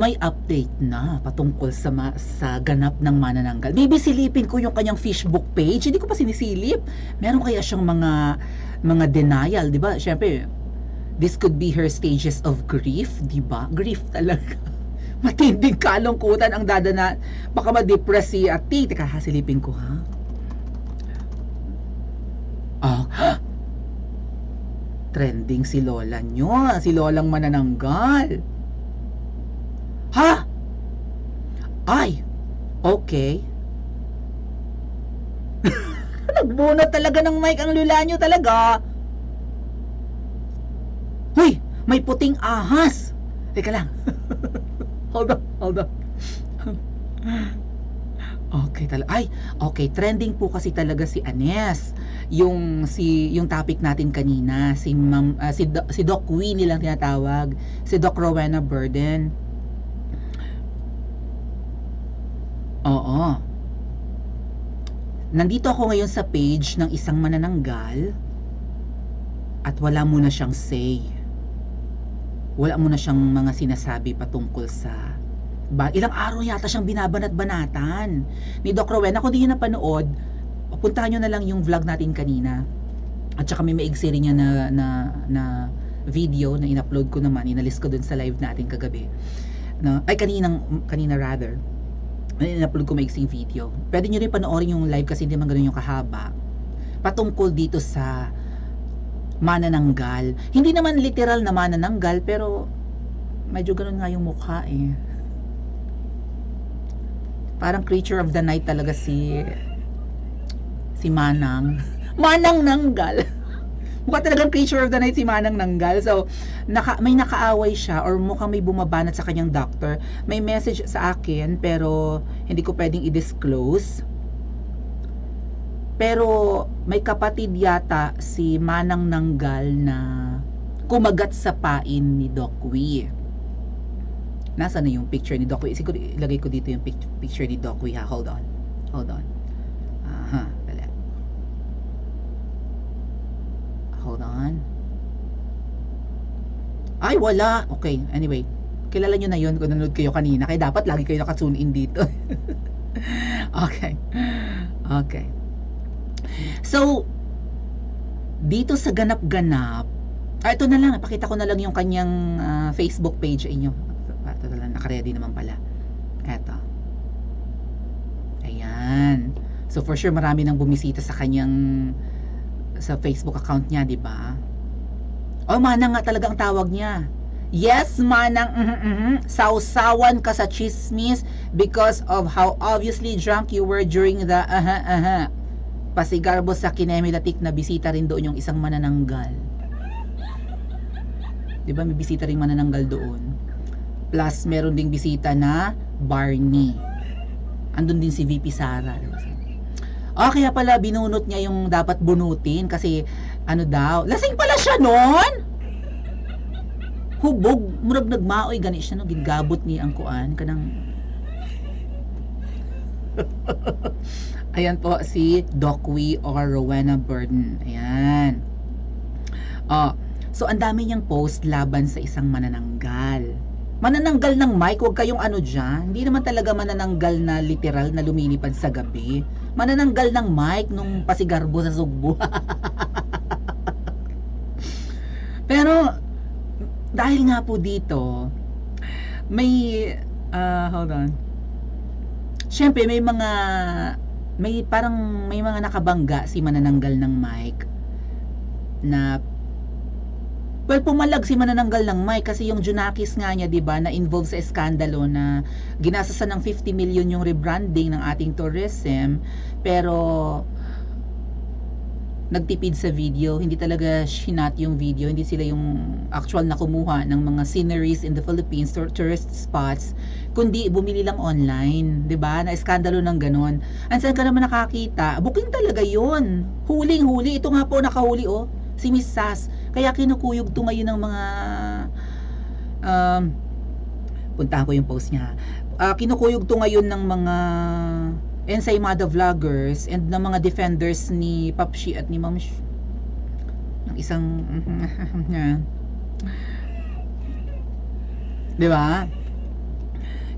may update na patungkol sa ma- sa ganap ng manananggal. Maybe silipin ko yung kanyang Facebook page. Hindi ko pa sinisilip. Meron kaya siyang mga mga denial, 'di ba? Syempre, this could be her stages of grief, 'di ba? Grief talaga. Matinding kalungkutan ang dadana. Baka ma-depress si Ati. Teka, ha, silipin ko ha. Ah, trending si Lola nyo. Si Lolang manananggal. Ha? Ay, okay. Nagbunot talaga ng mic ang lula nyo talaga. Huy, may puting ahas. Teka lang. hold on, hold on. Okay talaga. Ay, okay, trending po kasi talaga si Anes. Yung si yung topic natin kanina, si Ma'am ah, si Do- si Doc Wee nilang tinatawag, si Doc Rowena Burden. Oo. Nandito ako ngayon sa page ng isang manananggal at wala muna siyang say. Wala muna siyang mga sinasabi patungkol sa ba, ilang araw yata siyang binabanat-banatan ni Doc Rowena. Kung di nyo napanood, puntahan nyo na lang yung vlog natin kanina. At saka may maigsi rin niya na, na, na video na in-upload ko naman, inalis ko dun sa live natin kagabi. Na, ay, kaninang, kanina rather. In-upload ko maigsing video. Pwede nyo rin panoorin yung live kasi hindi man ganun yung kahaba. Patungkol dito sa manananggal. Hindi naman literal na manananggal, pero medyo ganun nga yung mukha eh. Parang creature of the night talaga si si Manang. Manang Nanggal. Mukha talagang creature of the night si Manang Nanggal. So, naka, may nakaaway siya or mukhang may bumabanat sa kanyang doctor. May message sa akin pero hindi ko pwedeng i-disclose. Pero may kapatid yata si Manang Nanggal na kumagat sa pain ni Doc Wee. Nasaan na yung picture ni Doc Wee? Siguro ilagay ko dito yung pic- picture ni Doc Wee ha. Hold on. Hold on. On. Ay, wala. Okay, anyway. Kilala nyo na yun kung nanood kayo kanina. Kaya dapat lagi kayo nakatune in dito. okay. Okay. So, dito sa ganap-ganap, ah, ito na lang, pakita ko na lang yung kanyang ah, Facebook page inyo. Ah, Ito na lang, nakaredy naman pala. Eto. Ayan. So, for sure, marami nang bumisita sa kanyang sa Facebook account niya, di ba? Oh, manang nga talaga ang tawag niya. Yes, manang, mhm, mhm. sausawan ka sa chismis because of how obviously drunk you were during the aha, aha. Pasigarbo sa kinemilatik na bisita rin doon yung isang manananggal. Di ba may bisita rin manananggal doon? Plus, meron ding bisita na Barney. Andun din si VP Sara. Ah, kaya pala binunot niya yung dapat bunutin kasi ano daw, lasing pala siya noon. Hubog, murag nagmaoy gani siya no gigabot ni ang kuan kanang Ayan po si Doc Wee or Rowena Burden. Ayan. Oh, so ang dami niyang post laban sa isang manananggal. Manananggal ng mic, huwag kayong ano dyan. Hindi naman talaga manananggal na literal na lumilipad sa gabi. Manananggal ng mic nung pasigarbo sa sugbo. Pero, dahil nga po dito, may, ah, hold on. Siyempre, may mga, may parang, may mga nakabangga si manananggal ng mic na Well, pumalag si manananggal ng mic kasi yung Junakis nga niya, 'di ba, na involved sa eskandalo na ginasasan ng 50 million yung rebranding ng ating tourism, pero nagtipid sa video, hindi talaga shinat yung video, hindi sila yung actual na kumuha ng mga sceneries in the Philippines, tour- tourist spots, kundi bumili lang online, 'di ba? Na eskandalo ng ganon. Ansan ka naman nakakita? Booking talaga 'yon. Huling-huli, ito nga po nakahuli oh, si Miss Sas. Kaya kinukuyog to ngayon ng mga um, puntahan ko yung post niya. Ah, kinukuyog to ngayon ng mga ensaymada vloggers and ng mga defenders ni Papshi at ni Ma'am Sh- ng isang Di ba?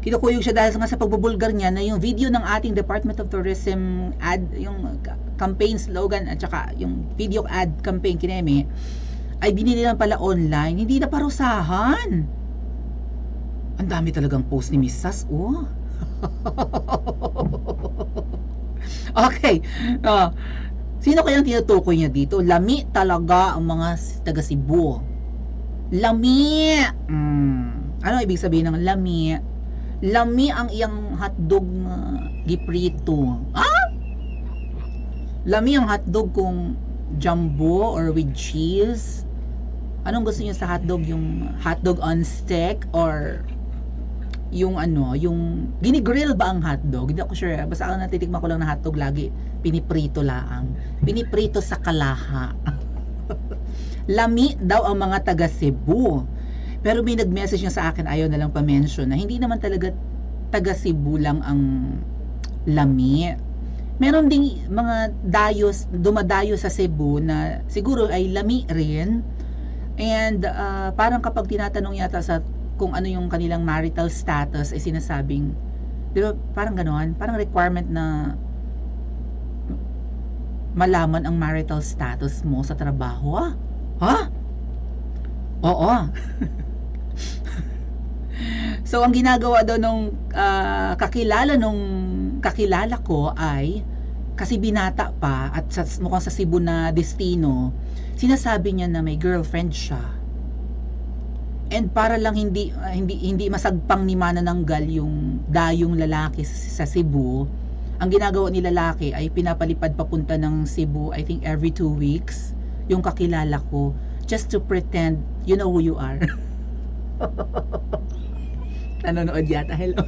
Kinukuyog siya dahil nga sa pagbubulgar niya na yung video ng ating Department of Tourism ad, yung ca- campaign slogan at saka yung video ad campaign kineme ay binili lang pala online, hindi na parusahan. Ang dami talagang post ni Miss Sas, oh. okay. ah, sino kayang tinutukoy niya dito? Lami talaga ang mga taga Cebu. Lami! Mm. Ano ibig sabihin ng lami? Lami ang iyang hotdog giprito. Ah? Lami ang hotdog kung jumbo or with cheese. Anong gusto niyo sa hotdog? Yung hotdog on stick or yung ano, yung ginigrill ba ang hotdog? Hindi ako sure. Basta ang natitikman ko lang na hotdog lagi, piniprito laang. Piniprito sa kalaha. Lami daw ang mga taga Cebu. Pero may nag-message niya sa akin, ayaw na lang pa-mention, na hindi naman talaga taga Cebu lang ang lami. Meron ding mga dayos, dumadayo sa Cebu na siguro ay lami rin. And ah, parang kapag tinatanong yata sa kung ano yung kanilang marital status ay sinasabing, di ba, parang gano'n, parang requirement na malaman ang marital status mo sa trabaho. Ah? Ha? Oo. so, ang ginagawa daw nung ah, kakilala nung kakilala ko ay kasi binata pa at sa, mukhang sa Cebu na destino, sinasabi niya na may girlfriend siya. And para lang hindi ah, hindi hindi masagpang ni Manananggal yung dayong lalaki sa, sa Cebu, ang ginagawa ni lalaki ay pinapalipad papunta ng Cebu, I think every two weeks, yung kakilala ko, just to pretend you know who you are. Nanonood yata, hello.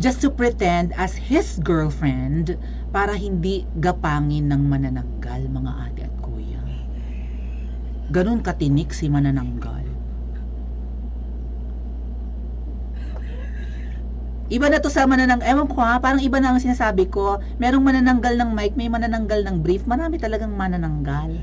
Just to pretend as his girlfriend para hindi gapangin ng manananggal, mga ate at kuya. Ganun katinik si manananggal. Iba na to sa mananang, ewan ko ha, parang iba na ang sinasabi ko. Merong manananggal ng mic, may manananggal ng brief. Marami talagang manananggal.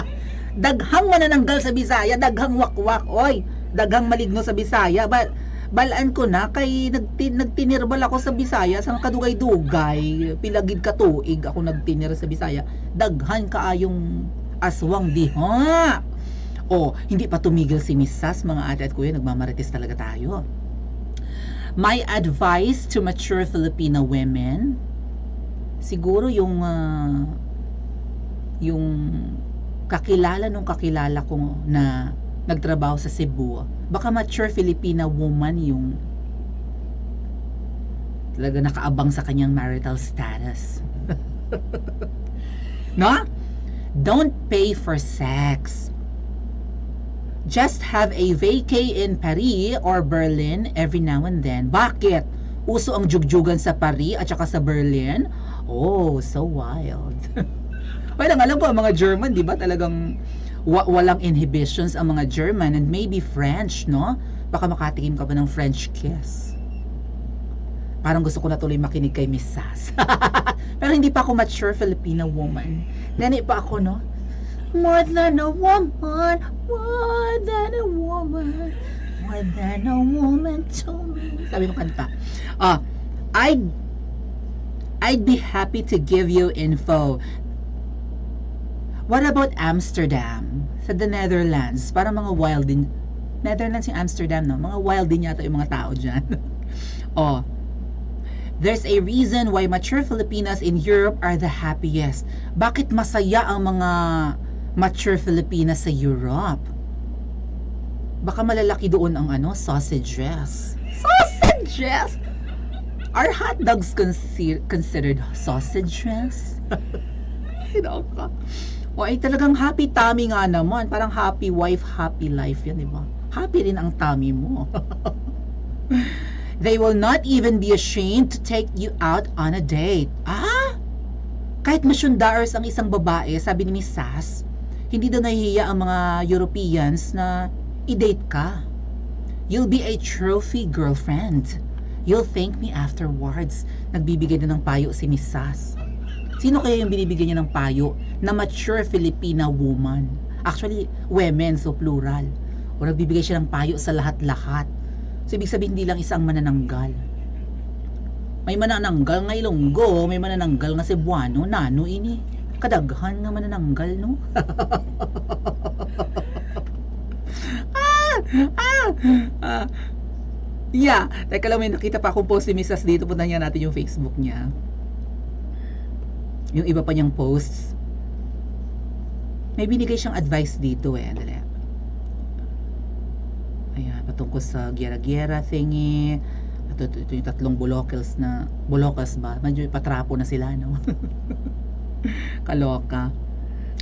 daghang manananggal sa Bisaya, daghang wakwak. Oy, daghang maligno sa Bisaya. Ba balaan ko na kay nagti, nagtinirbal ako sa Bisaya sa kadugay-dugay. Pilagid ka tuig ako nagtinir sa Bisaya. Daghan kaayong aswang diha. Oh, hindi pa tumigil si Miss Sas, mga ate at kuya, nagmamarites talaga tayo. My advice to mature Filipino women, siguro yung ah, yung kakilala nung kakilala ko na nagtrabaho sa Cebu, baka mature Filipina woman yung talaga nakaabang sa kanyang marital status. no? Don't pay for sex. Just have a vacay in Paris or Berlin every now and then. Bakit? Uso ang jugjugan sa Paris at saka sa Berlin? Oh, so wild. Parang alam ko ang mga German, di ba? Talagang wa- walang inhibitions ang mga German and maybe French, no? Baka makatikim ka pa ng French kiss. Parang gusto ko na tuloy makinig kay Miss Sass. Pero hindi pa ako mature Filipina woman. Nani pa ako, no? More than a woman, more than a woman, more than a woman to me. Sabi ng kanta. Ah, I'd, I'd be happy to give you info. What about Amsterdam? Sa the Netherlands, para mga wild din. Netherlands yung Amsterdam, no? Mga wild din yata yung mga tao dyan. oh, There's a reason why mature Filipinas in Europe are the happiest. Bakit masaya ang mga mature Filipinas sa Europe? Baka malalaki doon ang ano, sausages. Sausages! Are hot dogs consi- considered sausages? Sino ka? O ay talagang happy tummy nga naman. Parang happy wife, happy life yan, di ba? Happy rin ang tummy mo. They will not even be ashamed to take you out on a date. Ah? Kahit masyundaers ang isang babae, sabi ni Miss Sass, hindi daw nahihiya ang mga Europeans na i-date ka. You'll be a trophy girlfriend. You'll thank me afterwards. Nagbibigay na ng payo si Miss Sass. Sino kaya yung binibigyan niya ng payo na mature Filipina woman? Actually, women, so plural. O nagbibigay siya ng payo sa lahat-lahat. So, ibig sabihin, hindi lang isang manananggal. May manananggal nga Ilonggo, may manananggal nga Cebuano, nano ini. Kadaghan nga manananggal, no? ah! Ah! Ah! Yeah. Teka lang, may nakita pa akong post ni Mrs. dito. Punta niya natin yung Facebook niya. Yung iba pa niyang posts. May binigay siyang advice dito eh. Andali. Ayan, patungkol sa gera-gera thingy. Ito, ito, ito yung tatlong bulokels na, bulokels ba? Medyo patrapo na sila, no? Kaloka.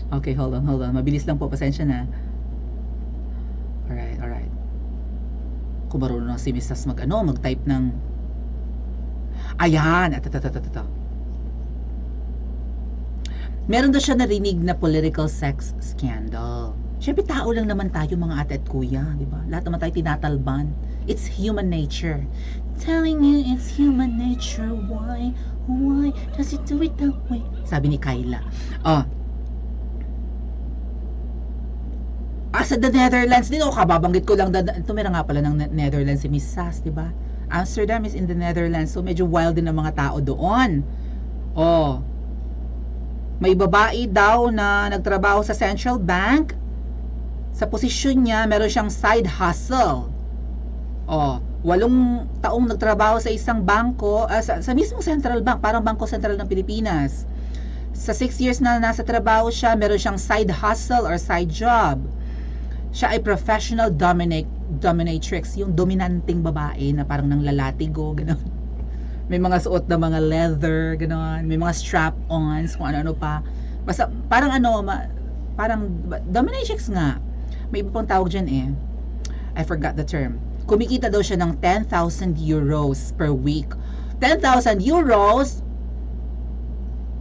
Okay, hold on, hold on. Mabilis lang po, pasensya na. Alright, alright. Kung marunong si Mrs. mag, ano, mag-type ng Ayan, ito, ito, ito, ito, ito. Meron daw siya narinig na political sex scandal. Siyempre, tao lang naman tayo mga ate at kuya, di ba? Lahat naman tayo tinatalban. It's human nature. Telling you it's human nature. Why? Why does it do it that way? Sabi ni Kyla. Oh. Ah, sa the Netherlands din. O, kababanggit ko lang. Tumira nga pala ng Ne- Netherlands si Miss Sass, di ba? Amsterdam is in the Netherlands. So, medyo wild din ang mga tao doon. Oh. May babae daw na nagtrabaho sa Central Bank. Sa posisyon niya, meron siyang side hustle. Oh, walong taong nagtrabaho sa isang bangko, ah, sa, sa mismong Central Bank, parang Bangko Sentral ng Pilipinas. Sa six years na nasa trabaho siya, meron siyang side hustle or side job. Siya ay professional dominate, dominatrix, yung dominanting babae na parang nang lalatigo, gano'n. May mga suot na mga leather, gano'n. May mga strap-ons, kung ano-ano pa. Basta, parang ano, ma, parang dominatrix nga. May iba pang tawag dyan eh. I forgot the term. Kumikita daw siya ng 10,000 euros per week. 10,000 euros?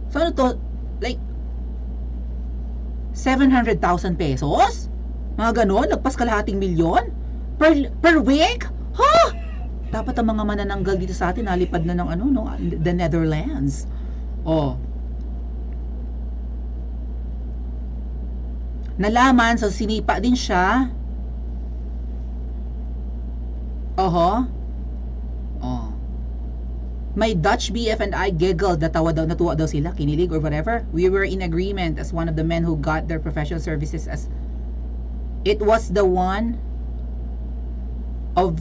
So ano to? Like, 700,000 pesos? Mga ganon? Lagpas kalahating milyon? Per, per week? Ha? Dapat ang mga manananggal dito sa atin nalipad na ng ano, no? The Netherlands. Oh. Nalaman, so sinipa din siya. Oho. Oh. My Dutch BF and I giggled. Natawa daw, natuwa daw sila, kinilig or whatever. We were in agreement as one of the men who got their professional services as it was the one of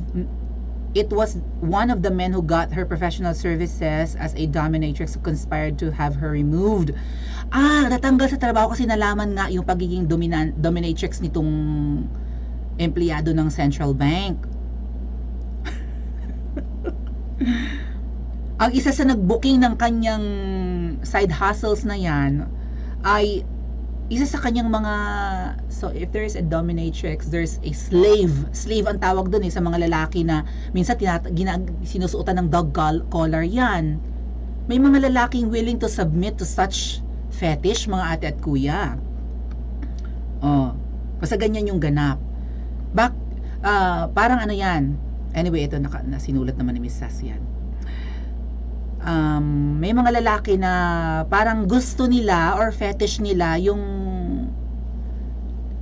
it was one of the men who got her professional services as a dominatrix who conspired to have her removed. Ah, natanggal sa trabaho kasi nalaman nga yung pagiging dominan, dominatrix nitong empleyado ng Central Bank. Ang isa sa nag-booking ng kanyang side hustles na yan ay isa sa kanyang mga so if there is a dominatrix there's a slave. Slave ang tawag doon eh sa mga lalaki na minsan tinat- gina- sinusuotan ng dog col- collar yan. May mga lalaking willing to submit to such fetish mga ate at kuya. Oh basta ganyan yung ganap. Bak ah, parang ano yan? Anyway ito naka, na sinulat naman ni Miss Sass yan um, may mga lalaki na parang gusto nila or fetish nila yung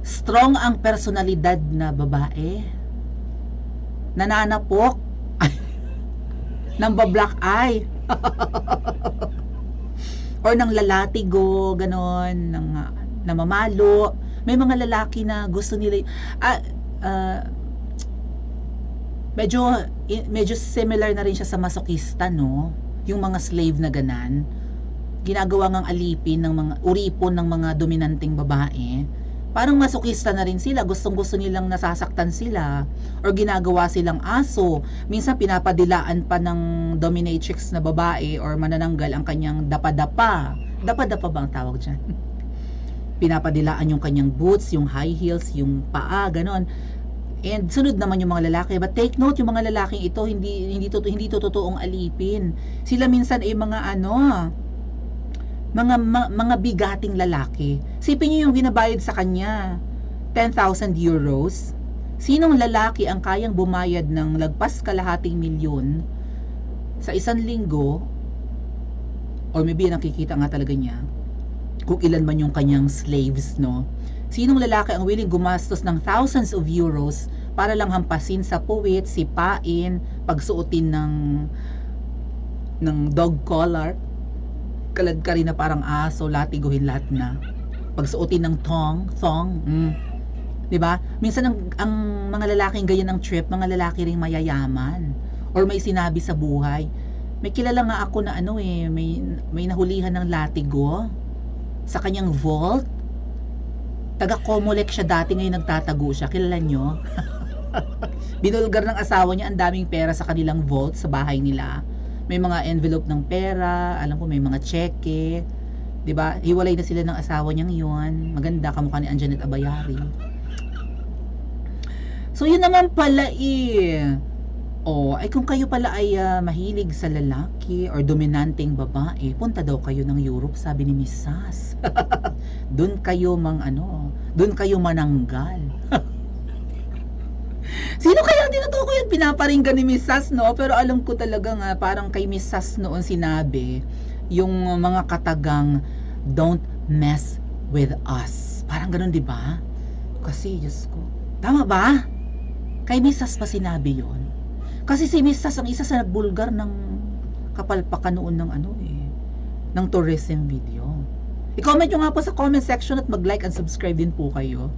strong ang personalidad na babae. Nananapok. Ng black eye. Or ng lalatigo ganon ng namamalo. May mga lalaki na gusto nila ah, ah, medyo medyo similar na rin siya sa masokista no yung mga slave na ganan ginagawa ngang alipin ng mga uripon ng mga dominanteng babae. Parang masokista na rin sila gustong gusto nilang nasasaktan sila or ginagawa silang aso. Minsan pinapadilaan pa ng dominatrix na babae or manananggal ang kanyang dapadapa. Dapadapa ba ang tawag dyan? Pinapadilaan yung kanyang boots yung high heels yung paa ganon And sunod naman yung mga lalaki. But take note, yung mga lalaking ito, hindi hindi to hindi to totoong alipin. Sila minsan ay mga ano, mga ma- mga bigating lalaki. Sipin niyo yung binabayad sa kanya, 10,000 euros. Sinong lalaki ang kayang bumayad ng lagpas kalahating milyon sa isang linggo or maybe nakikita nga talaga niya kung ilan man yung kanyang slaves, no? Sinong lalaki ang willing gumastos ng thousands of euros para lang hampasin sa puwit, sipain, pagsuotin ng ng dog collar, kalad ka rin na parang aso, latiguhin lahat na. Pagsuotin ng thong, thong, mm. 'Di ba? Minsan ang, ang mga lalaking ganyan ang trip, mga lalaki ring mayayaman or may sinabi sa buhay. May kilala nga ako na ano eh, may may nahulihan ng latigo sa kanyang vault. Taga Comolec siya dati ngayon nagtatago siya. Kilala nyo? Binulgar ng asawa niya ang daming pera sa kanilang vault sa bahay nila. May mga envelope ng pera, alam ko may mga cheque. 'Di ba? Hiwalay na sila ng asawa niyang 'yon. Maganda kamukha ni Anjanet Abayari. So yun naman pala eh. Oh, ay kung kayo pala ay ah, mahilig sa lalaki or dominanteng babae, punta daw kayo ng Europe, sabi ni Miss Sas. doon kayo mang ano, doon kayo mananggal. Sino kaya tinutukoy at pinaparinggan ni Miss Sas, no? Pero alam ko talaga nga, parang kay Miss Sas noon sinabi, yung mga katagang, don't mess with us. Parang ganun, di ba? Kasi, Diyos ko. Tama ba? Kay Miss Sas pa sinabi yon Kasi si Miss Sas ang isa sa nagbulgar ng kapalpakan noon ng ano eh, ng tourism video. I-comment nyo nga po sa comment section at mag-like and subscribe din po kayo.